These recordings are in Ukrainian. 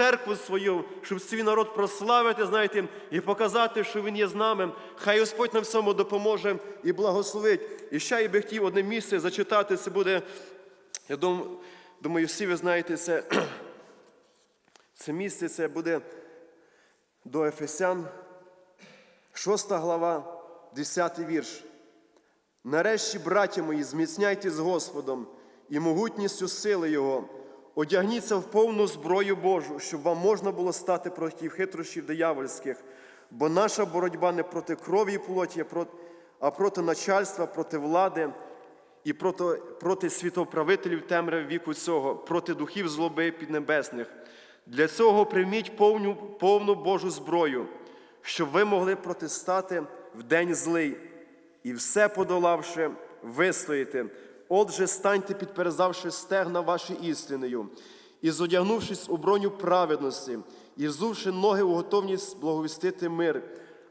церкву свою, щоб свій народ прославити, знаєте, і показати, що Він є з нами. Хай Господь нам всьому допоможе і благословить. І ще я би хотів одне місце зачитати. Це буде, я дум- думаю, всі ви знаєте, це, це місце, це буде до Ефесян, 6 глава, 10 вірш. Нарешті, браття мої, зміцняйтесь з Господом і могутністю сили Його. Одягніться в повну зброю Божу, щоб вам можна було стати проти хитрощів диявольських. Бо наша боротьба не проти крові і плоті, а проти, начальства, проти влади і проти, проти світоправителів темряв віку цього, проти духів злоби піднебесних. Для цього прийміть повну, повну Божу зброю, щоб ви могли протистати в день злий і все подолавши, вистоїти. Отже, станьте, підперезавши стегна ваші істиною, і зодягнувшись у броню праведності, і взувши ноги у готовність благовістити мир,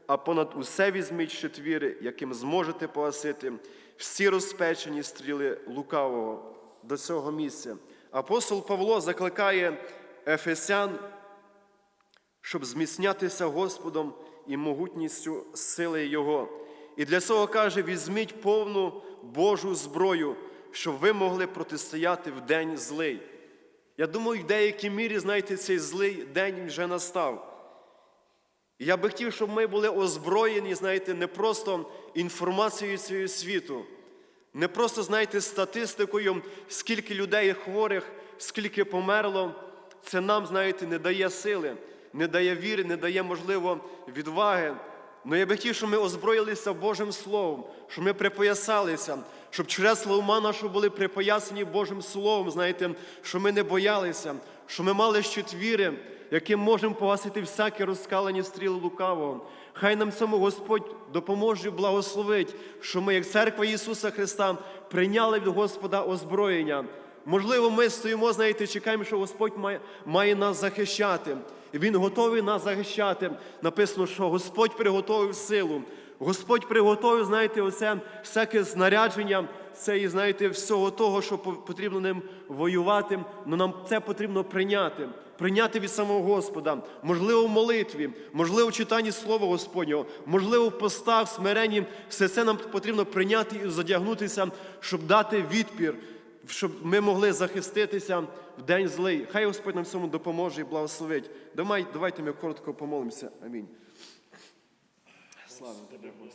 а понад усе візьміть щитвіри, яким зможете погасити всі розпечені стріли лукавого до цього місця. Апостол Павло закликає Ефесян щоб зміцнятися Господом і могутністю сили Його. І для цього каже: візьміть повну Божу зброю, щоб ви могли протистояти в день злий. Я думаю, в деякій мірі, знаєте, цей злий день вже настав. І я би хотів, щоб ми були озброєні, знаєте, не просто інформацією цього світу, не просто, знаєте, статистикою, скільки людей хворих, скільки померло. Це нам, знаєте, не дає сили, не дає віри, не дає, можливо, відваги. Але я би хотів, щоб ми озброїлися Божим Словом, щоб ми припоясалися, щоб чресла ума нашого були припоясані Божим Словом, знаєте, щоб ми не боялися, щоб ми мали щит віри, яким можемо погасити всякі розкалені стріли лукавого. Хай нам цьому Господь допоможе і благословить, що ми, як церква Ісуса Христа, прийняли від Господа озброєння. Можливо, ми стоїмо, знаєте, чекаємо, що Господь має, має нас захищати. І Він готовий нас захищати. Написано, що Господь приготовив силу. Господь приготовив, знаєте, оце всяке знарядження, це і знаєте, всього того, що по- потрібно ним воювати. але нам це потрібно прийняти. Прийняти від самого Господа, можливо, в молитві, можливо, в читанні Слова Господнього, можливо, в постах, смиренні. Все це нам потрібно прийняти і задягнутися, щоб дати відпір, щоб ми могли захиститися в день злий. Хай Господь нам всьому допоможе і благословить. Давай- Давайте ми коротко помолимося. Амінь. Слава Тобі, Господи.